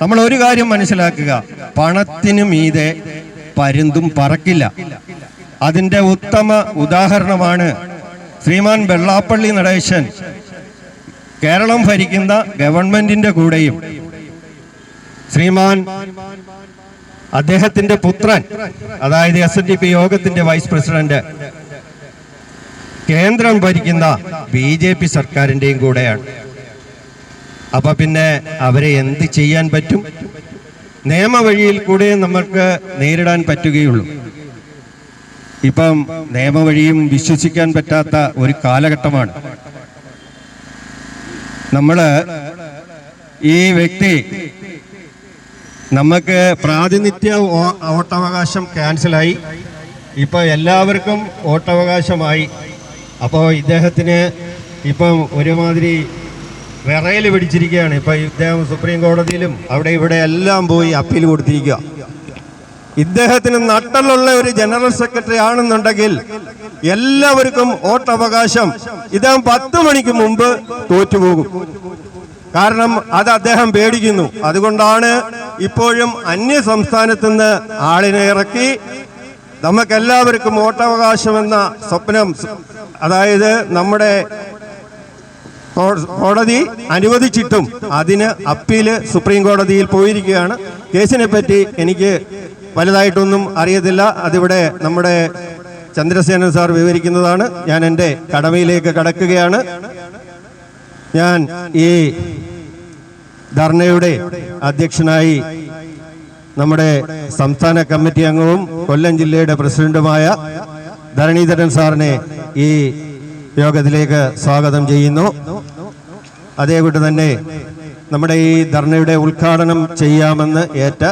നമ്മൾ ഒരു കാര്യം മനസ്സിലാക്കുക. പണത്തിനു മീതെ പരുന്തും പറക്കില്ല. അതിന്റെ ഉത്തമ ഉദാഹരണമാണ് ശ്രീമാൻ വെള്ളാപ്പള്ളി നടേശൻ. കേരളം ഭരിക്കുന്ന ഗവൺമെന്റിന്റെ കൂടെയും ശ്രീമാൻ അദ്ദേഹത്തിന്റെ പുത്രൻ അതായത് എസ് എൻ ഡി പി യോഗത്തിന്റെ വൈസ് പ്രസിഡന്റ് കേന്ദ്രം ഭരിക്കുന്ന ബി ജെ പി സർക്കാരിന്റെയും കൂടെയാണ്. അപ്പൊ പിന്നെ അവരെ എന്ത് ചെയ്യാൻ പറ്റും? നിയമവഴിയിൽ കൂടെ നമ്മൾക്ക് നേരിടാൻ പറ്റുകയുള്ളൂ. ഇപ്പം നിയമവഴിയും വിശ്വസിക്കാൻ പറ്റാത്ത ഒരു കാലഘട്ടമാണ്. നമ്മൾ ഈ വ്യക്തി നമുക്ക് പ്രാതിനിധ്യ വോട്ടവകാശം ക്യാൻസലായി. ഇപ്പൊ എല്ലാവർക്കും വോട്ടവകാശമായി. അപ്പോൾ ഇദ്ദേഹത്തിന് ഇപ്പം ഒരുമാതിരി വിറയിൽ പിടിച്ചിരിക്കുകയാണ്. ഇപ്പൊ ഇദ്ദേഹം സുപ്രീം കോടതിയിലും അവിടെ ഇവിടെ എല്ലാം പോയി അപ്പീൽ കൊടുത്തിരിക്കുക. ഇദ്ദേഹത്തിന് നട്ടലുള്ള ഒരു ജനറൽ സെക്രട്ടറി ആണെന്നുണ്ടെങ്കിൽ എല്ലാവർക്കും വോട്ടവകാശം ഇദ്ദേഹം പത്ത് മണിക്ക് മുമ്പ് തോറ്റുപോകും. കാരണം അത് അദ്ദേഹം പേടിക്കുന്നു. അതുകൊണ്ടാണ് ഇപ്പോഴും അന്യ സംസ്ഥാനത്ത് നിന്ന് ആളിനെ ഇറക്കി നമുക്കെല്ലാവർക്കും വോട്ടവകാശമെന്ന സ്വപ്നം അതായത് നമ്മുടെ കോടതി അനുവദിച്ചിട്ടും അതിന് അപ്പീൽ സുപ്രീം കോടതിയിൽ പോയിരിക്കുകയാണ്. കേസിനെ പറ്റി എനിക്ക് വലുതായിട്ടൊന്നും അറിയത്തില്ല. അതിവിടെ നമ്മുടെ ചന്ദ്രസേനൻ സാർ വിവരിക്കുന്നതാണ്. ഞാൻ എന്റെ കടമയിലേക്ക് കടക്കുകയാണ്. ഞാൻ ഈ ധർണയുടെ അധ്യക്ഷനായി നമ്മുടെ സംസ്ഥാന കമ്മിറ്റി അംഗവും കൊല്ലം ജില്ലയുടെ പ്രസിഡന്റുമായ ധരണീധരൻ സാറിനെ ഈ യോഗത്തിലേക്ക് സ്വാഗതം ചെയ്യുന്നു. അതേകൂട്ട് തന്നെ നമ്മുടെ ഈ ധർണയുടെ ഉദ്ഘാടനം ചെയ്യാമെന്ന് ഏറ്റ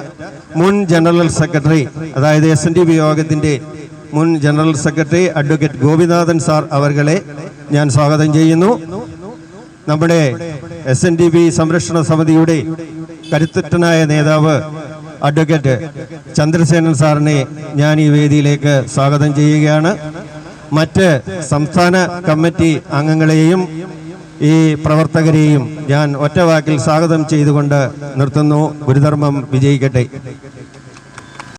മുൻ ജനറൽ സെക്രട്ടറി അതായത് എസ് എൻ ഡി പി യോഗത്തിന്റെ മുൻ general secretary advocate Gopinathan sir അവരെ ഞാൻ സ്വാഗതം ചെയ്യുന്നു. നമ്മുടെ എസ് എൻ ഡി പി സംരക്ഷണ സമിതിയുടെ കരുത്തുറ്റനായ നേതാവ് അഡ്വക്കേറ്റ് ചന്ദ്രസേനൻ സാറിനെ ഞാൻ ഈ വേദിയിലേക്ക് സ്വാഗതം ചെയ്യുകയാണ്. മറ്റ് സംസ്ഥാന കമ്മിറ്റി അംഗങ്ങളെയും ഈ പ്രവർത്തകരെയും ഞാൻ ഒറ്റവാക്കിൽ സ്വാഗതം ചെയ്തുകൊണ്ട് നിർത്തുന്നു. ഗുരുധർമ്മം വിജയിക്കട്ടെ.